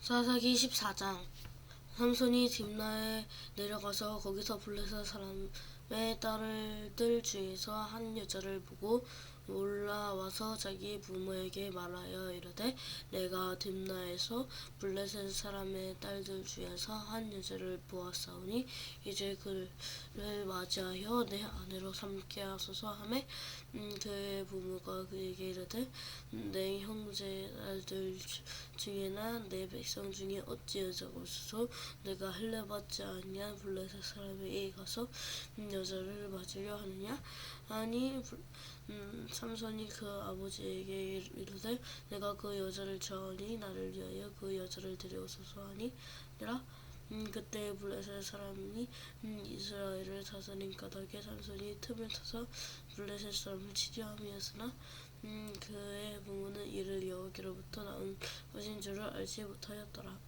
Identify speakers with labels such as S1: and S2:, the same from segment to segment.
S1: 사사기 14장. 삼손이 딥나에 내려가서 거기서 블레셋 사람의 딸들 중에서 한 여자를 보고 올라와서 자기 부모에게 말하여 이르되 내가 딥나에서 블레셋 사람의 딸들 중에서 한 여자를 보았사오니 이제 그를 맞이하여 내 아내로 삼게 하소서. 하매 음, 그의 부모가 그에게 이르되 내 형제 딸들 주- 중에나 내 백성 중에 어찌 여자가 없어서? 내가 할례 받지 아니한 블레셋 사람에게 가서 음, 여자를 맞으려 하느냐? 아니 불- 음, 삼손이 그 아버지에게 이르되 내가 그 여자를 좋아하니 나를 위하여 그 여자를 데려오소서 하니 니라 음, 그때 블레셋 사람이 음, 이스라엘을 다스린 까닭에 삼손이 틈을 타서 블레셋 사람을 치료함이었으나 음, 그의 부모는 이를 여호와께로부터 나온 것인 줄을 알지 못하였더라.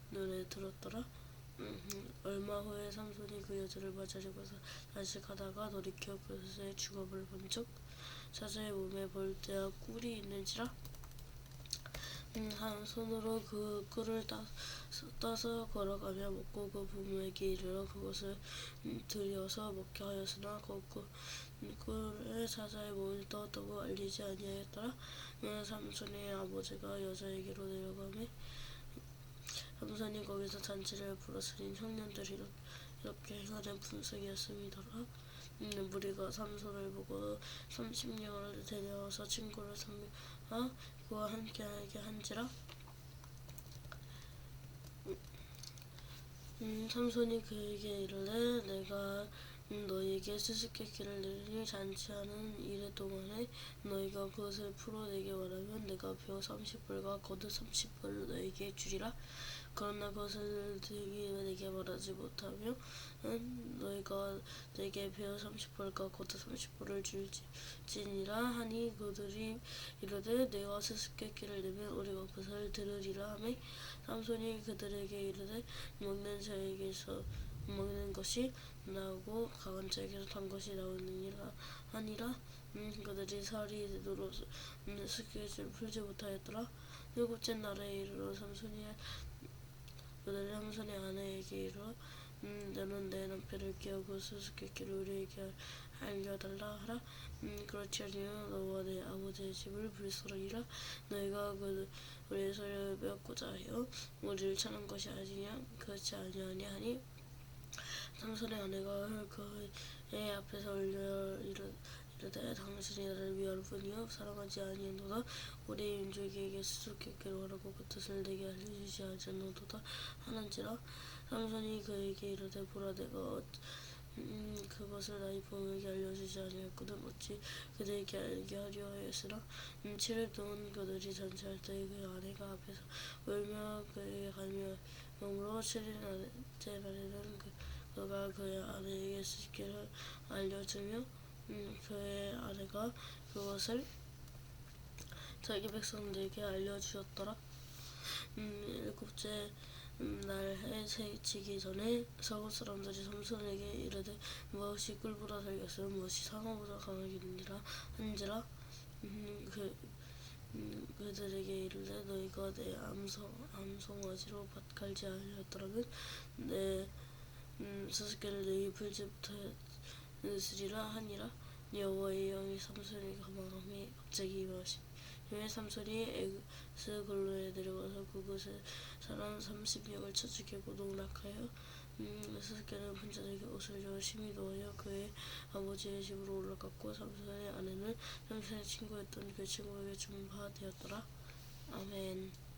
S1: 눈에 들었더라? 음, 얼마 후에 삼손이 그 여자를 맞으려고 서 다시 가다가 돌이켜 그것의 죽음을 본즉 사자의 몸에 벌떼와 꿀이 있는지라? 음, 한 손으로 그 꿀을 따, 따서 걸어가며 먹고 그 부모에게 이르러 그것을 음, 들여서 먹게 하였으나 그 꿀- 음, 꿀을 사자의 몸에 떠두고 알리지 아니하였더라. 음, 삼손의 아버지가 여자에게로 내려가 매 삼손이 거기서 잔치를 부르스린 청년들이 이렇- 이렇게 행하는 분석이었습니다라. 음, 무리가 삼손을 보고 삼십령을 데려와서 친구를 삼아 그와 함께하게 한지라. 음, 삼손이 그에게 이르되 내가 음, 너희에게 수수께끼를 내리니 잔치하는 이래 동안에 너희가 그것을 풀어 내게 원하면 내가 벼 30불과 겉옷 30불을 너희에게 주리라. 그러나 그것을 너희에게 내게 말하지 못하며 은 너희가 내게 벼 30불과 겉옷 30불을 줄지니라 하니 그들이 이르되 내가 수수께끼를 내면 우리가 그것을 들으리라 하매. 삼손이 그들에게 이르되 먹는 자에게서 먹는 것이 나오고 자에게서 단 것이 나오느니라 하니라. 음, 그들이 살이 되도록 음, 스케줄을 풀지 못하였더라. 일곱째 날에 이르러 삼손이 그들이 삼손의 아내에게 이르러 음, 너는 내 남편을 깨우고 수수께끼를 우리에게 알려달라 하라. 음, 그렇지 아니하면 너와 내 아버지의 집을 불쏘리라. 너희가 그 우리의 소리를 배웠고자 하여 우리를 차는 것이 아니냐 그렇지 아니하니 하니 삼손의 아내가 그의 앞에서 올려 이르- 이르되 당신이 나를 위할 뿐이요 사랑하지 아니하노다. 우리 민족에게 수수께끼를 하라고 그 뜻을 내게 알려주지 않았노도다. 하는지라 삼손이 그에게 이르되 보라 내가 어- 음, 그것을 나의 부모에게 알려주지 아니하였거든 어찌 그들에게 알게 하려 하였으나? 음, 7일 동안 그들이 잔치할 때그 아내가 앞에서 울며 그에게 가며 영으로 7일째 날에는 그, 그가 그의 아내에게 수수께를 알려주며 음, 그의 아내가 그것을 자기 백성들에게 알려주었더라. 음, 일곱째 음, 날해 새치기 전에 서구 사람들이 삼손에게 이르되 무엇이 꿀보다 달겠으면 무엇이 상어보다 강하겠느니라 한지라? 음, 그, 음, 그들에게 이르되 너희가 내 암송, 암송아지로 밭갈지 아니하였더라면 내 음, 수수께를 너희 풀지 못하였으리라 하니라. 여호와의 영이 삼손에게 가만함이 갑자기 임하시니 왜 삼손이 에스골로에 내려가서 그곳에 사람 30명을 쳐 죽이고 농락하여 음, 수수께는 분자에게 옷을 줘 심히 놓아여 그의 아버지의 집으로 올라갔고 삼손의 아내는 삼손의 친구였던 그 친구에게 중파되었더라. 아멘